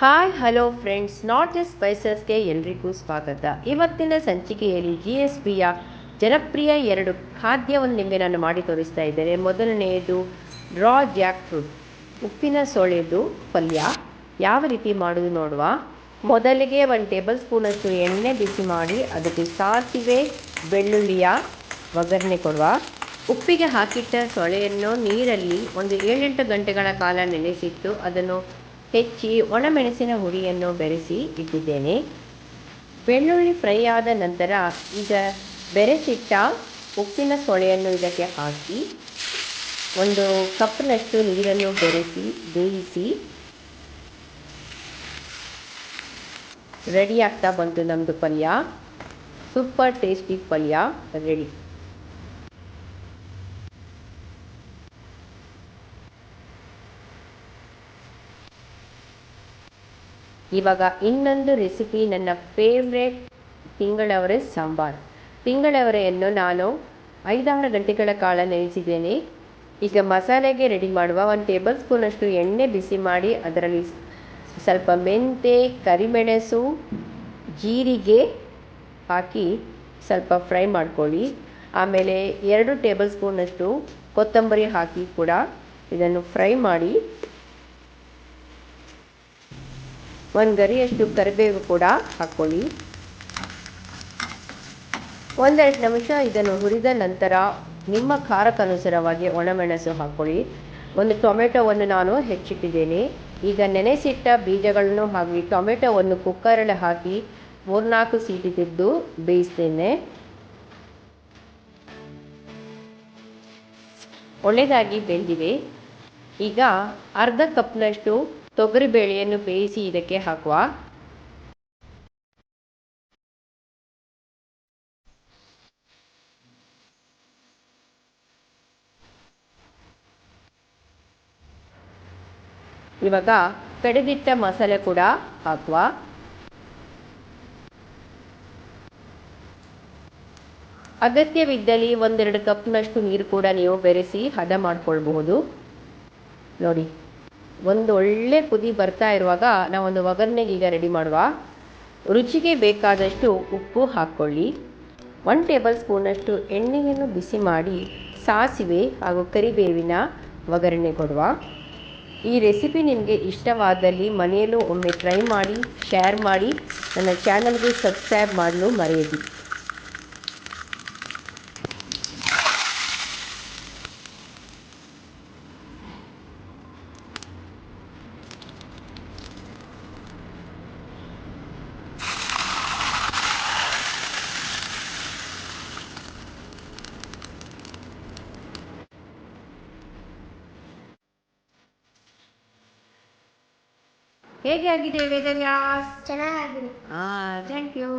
Hi hello friends north east ಸ್ಪೈಸಸ್ಗೆ ಎಲ್ರಿಗೂ ಸ್ವಾಗತ. ಇವತ್ತಿನ ಸಂಚಿಕೆಯಲ್ಲಿ ಜಿ ಎಸ್ ಬಿಯ ಜನಪ್ರಿಯ ಎರಡು ಖಾದ್ಯವನ್ನು ನಿಮಗೆ ನಾನು ಮಾಡಿ ತೋರಿಸ್ತಾ ಇದ್ದೇನೆ. ಮೊದಲನೆಯದು ಡ್ರಾ ಜಾಕ್ ಫ್ರೂಟ್ ಉಪ್ಪಿನ ಸೊಳೆದು ಪಲ್ಯ. ಯಾವ ರೀತಿ ಮಾಡೋದು ನೋಡುವ. ಮೊದಲಿಗೆ ಒಂದು ಟೇಬಲ್ ಸ್ಪೂನಷ್ಟು ಎಣ್ಣೆ ಬಿಸಿ ಮಾಡಿ, ಅದಕ್ಕೆ ಸಾಸಿವೆ, ಬೆಳ್ಳುಳ್ಳಿಯ ಒಗ್ಗರಣೆ ಕೊಡುವ. ಉಪ್ಪಿಗೆ ಹಾಕಿಟ್ಟ ಸೊಳೆಯನ್ನು ನೀರಲ್ಲಿ ಒಂದು ಏಳೆಂಟು ಗಂಟೆಗಳ ಕಾಲ ನೆನೆಸಿಟ್ಟು ಅದನ್ನು ಹೆಚ್ಚಿ ಒಣಮೆಣಸಿನ ಹುಡಿಯನ್ನು ಬೆರೆಸಿ ಇಟ್ಟಿದ್ದೇನೆ. ಬೆಳ್ಳುಳ್ಳಿ ಫ್ರೈ ಆದ ನಂತರ ಈಗ ಬೆರೆಸಿಟ್ಟ ಉಪ್ಪಿನ ಸೊಳೆಯನ್ನು ಇದಕ್ಕೆ ಹಾಕಿ ಒಂದು ಕಪ್ನಷ್ಟು ನೀರನ್ನು ಬೆರೆಸಿ ಬೇಯಿಸಿ ರೆಡಿ ಆಗ್ತಾ ಬಂತು ನಮ್ಮದು ಪಲ್ಯ. ಸೂಪರ್ ಟೇಸ್ಟಿ ಪಲ್ಯ. ರೆಡಿ. ಇವಾಗ ಇನ್ನೊಂದು ರೆಸಿಪಿ ನನ್ನ ಫೇವ್ರೆಟ್ ತಿಂಗಳವರೆ ಸಾಂಬಾರು. ತಿಂಗಳವರೆಯನ್ನು ನಾನು ಐದಾರು ಗಂಟೆಗಳ ಕಾಲ ನೆನೆಸಿದ್ದೇನೆ. ಈಗ ಮಸಾಲೆಗೆ ರೆಡಿ ಮಾಡುವ ಒಂದು ಟೇಬಲ್ ಸ್ಪೂನಷ್ಟು ಎಣ್ಣೆ ಬಿಸಿ ಮಾಡಿ ಅದರಲ್ಲಿ ಸ್ವಲ್ಪ ಮೆಂತೆ, ಕರಿಮೆಣಸು, ಜೀರಿಗೆ ಹಾಕಿ ಸ್ವಲ್ಪ ಫ್ರೈ ಮಾಡ್ಕೊಳ್ಳಿ. ಆಮೇಲೆ ಎರಡು ಟೇಬಲ್ ಸ್ಪೂನಷ್ಟು ಕೊತ್ತಂಬರಿ ಹಾಕಿ ಕೂಡ ಇದನ್ನು ಫ್ರೈ ಮಾಡಿ ಒಂದು ಗರಿಯಷ್ಟು ಕರಿಬೇವು ಕೂಡ ಹಾಕ್ಕೊಳ್ಳಿ ಒಂದೆರಡು ನಿಮಿಷ ಇದನ್ನು ಹುರಿದ ನಂತರ ನಿಮ್ಮ ಖಾರಕ್ಕನುಸಾರವಾಗಿ ಒಣಮೆಣಸು ಹಾಕ್ಕೊಳ್ಳಿ ಒಂದು ಟೊಮೆಟೊವನ್ನು ನಾನು ಹೆಚ್ಚಿಟ್ಟಿದ್ದೇನೆ. ಈಗ ನೆನೆಸಿಟ್ಟ ಬೀಜಗಳನ್ನು ಹಾಕಿ ಟೊಮೆಟೊವನ್ನು ಕುಕ್ಕರಲ್ಲಿ ಹಾಕಿ ಮೂರ್ನಾಲ್ಕು ಸೀಟಿ ತೆಗೆದು ಬೇಯಿಸ್ತೇನೆ. ಒಳ್ಳೆಯದಾಗಿ ಬೆಂದಿವೆ. ಈಗ ಅರ್ಧ ಕಪ್ನಷ್ಟು ತೊಗರಿಬೇಳೆಯನ್ನು ಬೇಯಿಸಿ ಇದಕ್ಕೆ ಹಾಕುವ. ಇವಾಗ ಕಡೆದಿಟ್ಟ ಮಸಾಲೆ ಕೂಡ ಹಾಕುವ. ಅಗತ್ಯವಿದ್ದಲ್ಲಿ ಒಂದೆರಡು ಕಪ್ನಷ್ಟು ನೀರು ಕೂಡ ನೀವು ಬೆರೆಸಿ ಹದ ಮಾಡ್ಕೊಳ್ಬಹುದು. ನೋಡಿ. ಒಂದು ಒಳ್ಳೆ ಕುದಿ ಬರ್ತಾ ಇರುವಾಗ ನಾವೊಂದು ಒಗ್ಗರಣೆಗೆ ಈಗ ರೆಡಿ ಮಾಡುವ. ರುಚಿಗೆ ಬೇಕಾದಷ್ಟು ಉಪ್ಪು ಹಾಕ್ಕೊಳ್ಳಿ. ಒನ್ ಟೇಬಲ್ ಸ್ಪೂನಷ್ಟು ಎಣ್ಣೆಯನ್ನು ಬಿಸಿ ಮಾಡಿ ಸಾಸಿವೆ ಹಾಗೂ ಕರಿಬೇವಿನ ಒಗ್ಗರಣೆ ಕೊಡುವ. ಈ ರೆಸಿಪಿ ನಿಮಗೆ ಇಷ್ಟವಾದಲ್ಲಿ ಮನೆಯಲ್ಲೂ ಒಮ್ಮೆ ಟ್ರೈ ಮಾಡಿ ಶೇರ್ ಮಾಡಿ, ನನ್ನ ಚಾನಲ್ಗೆ ಸಬ್ಸ್ಕ್ರೈಬ್ ಮಾಡಲು ಮರೆಯದಿ ಹೇಗೆ ಆಗಿದೆ ವೇದವ್ಯಾಸ್ ಚೆನ್ನಾಗಿದೆ. ಹಾಂ ಥ್ಯಾಂಕ್ ಯು